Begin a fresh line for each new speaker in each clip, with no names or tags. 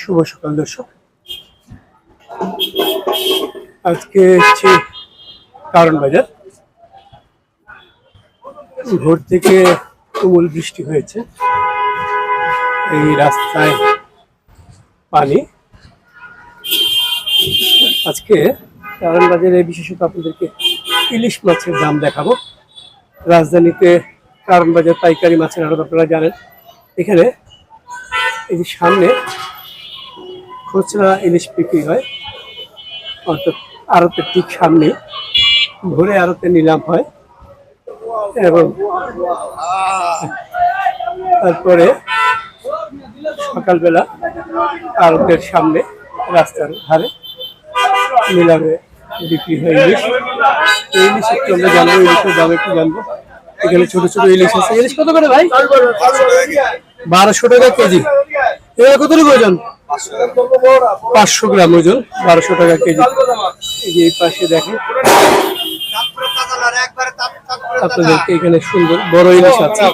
শুভ সকাল, দর্শক। আজকে হচ্ছে কারণ বাজার। ভোর থেকে তুমুল বৃষ্টি হয়েছে। এই রাস্তায় পানি। আজকে কারণ বাজারে বিশেষত আপনাদেরকে ইলিশ মাছের দাম দেখাবো। রাজধানীতে কারণ বাজার পাইকারি মাছের আড়ত আপনারা জানেন। এখানে এই সামনে খুচরা ইলিশ বিক্রি হয়। অর্থাৎ আড়তের ঠিক সামনে, ভোরে আড়তে নিলাম হয়। এবং তারপরে সকালবেলা আড়তের সামনে রাস্তার ধারে নিলামে বিক্রি হয় ইলিশ। এই ইলিশ একটু আমরা জানব, ইলিশের দাম একটু জানব। এখানে ছোট ছোট ইলিশ আছে। ইলিশ কত করে ভাই? বারোশো টাকা কেজি। এগুলো কতটুকু ওজন? পাঁচশো গ্রাম ওজন, বারোশো টাকা কেজি। এই পাশে দেখেন। আপনাদেরকে এখানে সুন্দর বড় ইলিশ আছে।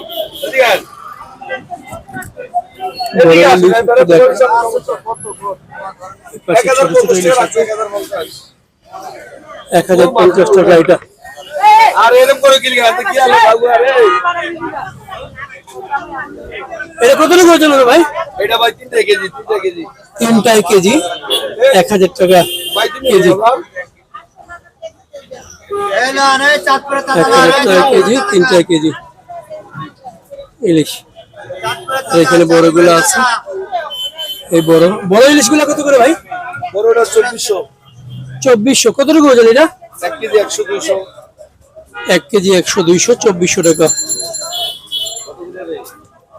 এক হাজার পঞ্চাশ টাকা এটা।
আর এরকম করে কি
ভাই?
এটা ভাই তিনটা কেজি তিনটা কেজি।
তিনটায় কেজি এক হাজার টাকা
ভাই তিনটা
কেজি।
কেজি।
টাকা কেজি ইলিশ। এখানে বড়গুলো আছে। এই বড় বড় ইলিশগুলা কত করে ভাই?
বড়টা চব্বিশশো।
চব্বিশশো। কতটুকু ওজন এটা?
এক কেজি একশো দুইশো।
এক কেজি একশো দুইশো চব্বিশশো টাকা বড় ইলিশ। এই পাশে আরেকটা দেখেন
জি বলি তো মাছের সাতটা মাছ তো সব মাছ
কুড়ি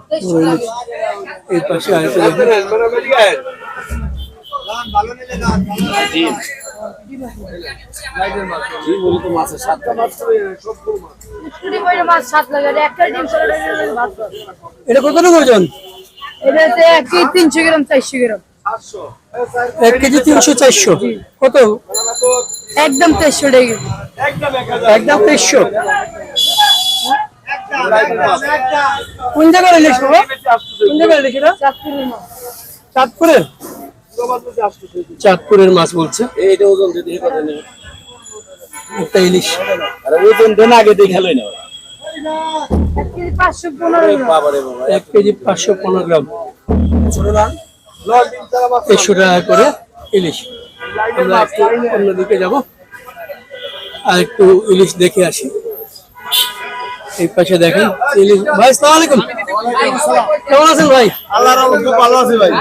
এটা
কতটুকু ওজন?
এক কেজি তিনশো গ্রাম চারশো গ্রাম
এক কেজি। তিনশো চারশো কত
একদম চারশো টাকা
একদম এক হাজার
একদম তেইশশো
মাছ।
কোন জায়গার ইলিশ বাবা কোন জায়গার ইলিশ এটা?
চাঁদপুরের। মাছ
চাঁদপুরের মাছ বলছে।
এইটা ওজন দিতে কথা নেই
একটা ইলিশ।
আরে ওজন দেন আগে দেখালোই না
এক কেজি পাঁচশো পনেরো গ্রাম।
বাবা রে বাবা
এক কেজি পাঁচশো পনেরো গ্রাম।
ছোট না লল দিন তারা মাছ
দেড়শো টাকা করে ইলিশ। আমরা একটু অন্যদিকে যাব। আর একটু ইলিশ দেখে আসি। এই পাশে দেখেন ভাই সালাম আলাইকুম। কেমন আছেন ভাই?
আল্লাহর ভালো আছে ভাই।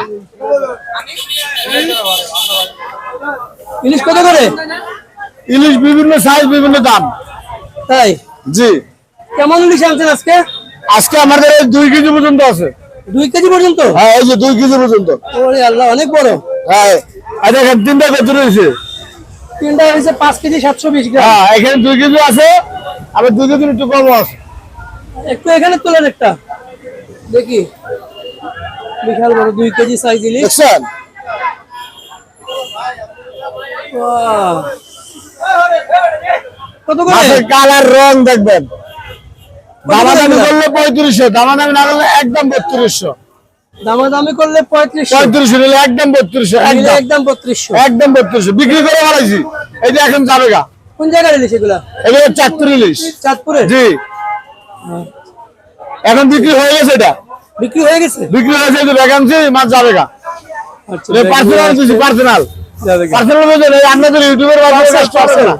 ইলিশ কত করে?
ইলিশ বিভিন্ন সাইজ বিভিন্ন দাম।
তাই?
জি।
কেমন ইলিশ আনছেন আজকে?
আজকে আমাদের দুই কেজি পর্যন্ত আছে।
দুই কেজি পর্যন্ত?
হ্যাঁ এই যে দুই কেজি পর্যন্ত।
ওরে আল্লাহ অনেক বড়।
হ্যাঁ আর দেখেন তিনটা কত রয়েছে
তিনটা হয়েছে পাঁচ কেজি সাতশো বিশ গ্রাম।
হ্যাঁ এখানে দুই কেজি আছে আবার দুই কেজি একটু কম আছে।
একটু এখানে তোলেন একটা। দেখি। বিশাল বড় দুই কেজি সাইজ ইলিশ।
দেখছেন?
কত করে?
কালার রং দেখবেন।
কত করে
করলে পঁয়ত্রিশশো দামাদামি না করলে একদম বত্রিশশো।
দামাদামি করলে পঁয়ত্রিশশো।
পঁয়ত্রিশশো নিলে একদম বত্রিশশো একদম।
একদম বত্রিশশো।
একদম বত্রিশশো। বিক্রি করে হারাইছি এই যে এখন যাবে গা।
কোন জায়গার ইলিশ এগুলা?
এগুলো চারত্রিশ ইলিশ।
চাঁদপুরে
জি। এখন বিক্রি হয়ে গেছে এটা?
বিক্রি হয়ে গেছে?
বিক্রি হয়েছে যে ভ্যাকান্সি মাছ যাবে গা
আচ্ছা
পার্সোনাল দিচ্ছি পার্সোনাল পার্সোনাল বলতে নেই আপনাদের ইউটিউবের মাধ্যমে কাজ করছে না।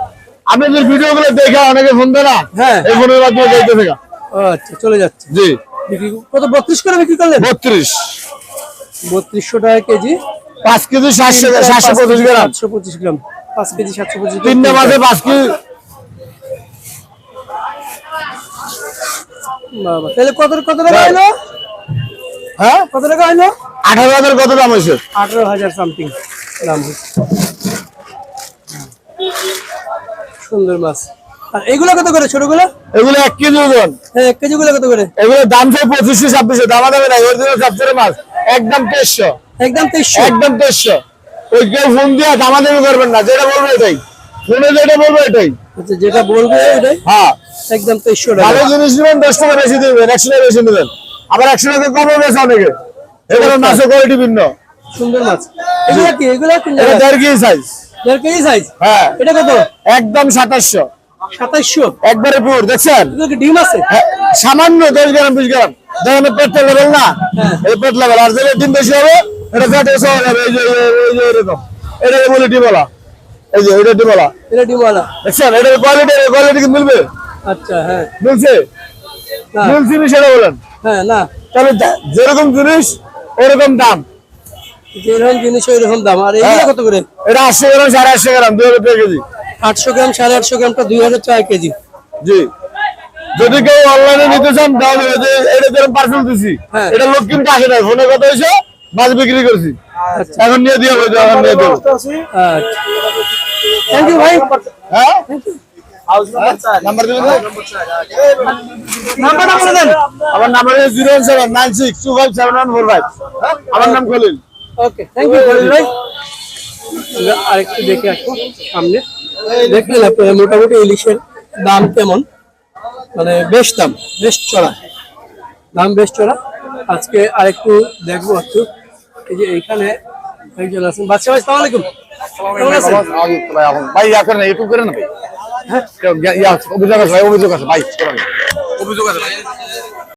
আপনাদের ভিডিও গুলো দেখে অনেকে ফোন দেয় না।
হ্যাঁ।
এই ফোনের মাধ্যমে দেখতে
আচ্ছা চলে যাচ্ছে।
জি।
কত বত্রিশ করে বিক্রি করলেন?
বত্রিশ।
বত্রিশশো টাকা কেজি।
পাঁচ কেজি সাতশো সাতশো পঁচিশ গ্রাম।
সাতশো পঁচিশ গ্রাম। পাঁচ কেজি সাতশো পঁচিশ গ্রাম।
মাসে পাঁচ কেজি
তাহলে কত কত টাকা হলো?
হ্যাঁ
কত টাকা হলো?
আঠারো হাজার কত দাম হয়েছে?
আঠারো হাজার সামথিং দাম সুন্দর মাছ। এগুলো কত করে ছোটগুলো?
এগুলো এক কেজি ওজন।
হ্যাঁ এক কেজি গুলো কত করে?
এগুলো দাম চাই পঁচিশশো ছাব্বিশশো। দামা দামে নাই অরিজিনাল সবচেয়ে মাছ। একদম তেইশশো।
একদম তেইশশো?
একদম তেইশশো। ওই কেউ ফোন দিয়ে দামা দামি করবেন না যেটা বলব এটাই। ফোনে যেটা বলব এটাই।
আচ্ছা যেটা বলবে ওটাই
হ্যাঁ।
একদম তেইশশো
ভালো জিনিস নেবেন দশ টাকা বেশি দিবেন একশো টাকা বেশি নেবেন। আবার একশো টাকা কমও বেশি অনেকে। মাছের কোয়ালিটি ভিন্ন।
সুন্দর মাছ। এগুলা কি? এগুলা?
দেড় কেজি সাইজ
দেড় কেজি সাইজ
হ্যাঁ।
এটা কত?
একদম সাতাশশো।
সাতাইশশো
একবারে পিওর দেখছেন?
ডিম আছে?
হ্যাঁ, সামান্য দশ গ্রাম বিশ গ্রাম। দেখেন পেটটা লেভেল না?
হ্যাঁ।
এই পেট লেভেল আর যেটা ডিম বেশি হবে এটা ফ্যাট এসে হবে এই যে এই যে- এই যে এরকম। এটাকে বলে ডিমলা এই যে এটা ডিমলা
এটা
দেখছেন? এটার কোয়ালিটি কোয়ালিটি কি মিলবে?
আচ্ছা হ্যাঁ।
মিলছে?
না।
মিলছে না সেটা বলেন।
হ্যাঁ না।
তাহলে যেরকম জিনিস ওরকম দাম।
যেরকম জিনিস ওইরকম দাম। আর
হ্যাঁ।
কত করে?
এটা আটশো গ্রাম সাড়ে আটশো গ্রাম দুই হাজার টাকা কেজি।
আটশো গ্রাম সাড়ে আটশো গ্রামটা দুই হাজার টাকা কেজি।
জি। যদি কেউ অনলাইনে নিতে চান এই এটা যেরকম পার্সেল দিছি
হ্যাঁ।
এটা লোক কিন্তু আসে না। ফোনে কথা হয়েছে মাছ বিক্রি করছি। এখন নিয়ে দিয়ে হবে এখন নিয়ে দেবো
আচ্ছা। থ্যাংক ইউ ভাই
হ্যাঁ নাম্বার
দেন
আমার number zero one seven nine six two five seven one four five আমার নাম Khalil.
Okay thank you Khalil ভাই আরেকটু দেখে আসব সামনে। দেখলেন আপনারা মোটামুটি ইলিশের দাম কেমন? মানে বেশ দাম বেশ চড়া। দাম বেশ চড়া। আজকে আরেকটু দেখব একটু। এই যে এইখানে একজন আছেন। বাচ্চা ভাই সালাম আলাইকুম। কেমন আছেন
ভাই ইয়া করেন ইউটিউব করেন ভাই হ্যাঁ ইয়া অভিযোগ আছে ভাই অভিযোগ আছে ভাই অভিযোগ আছে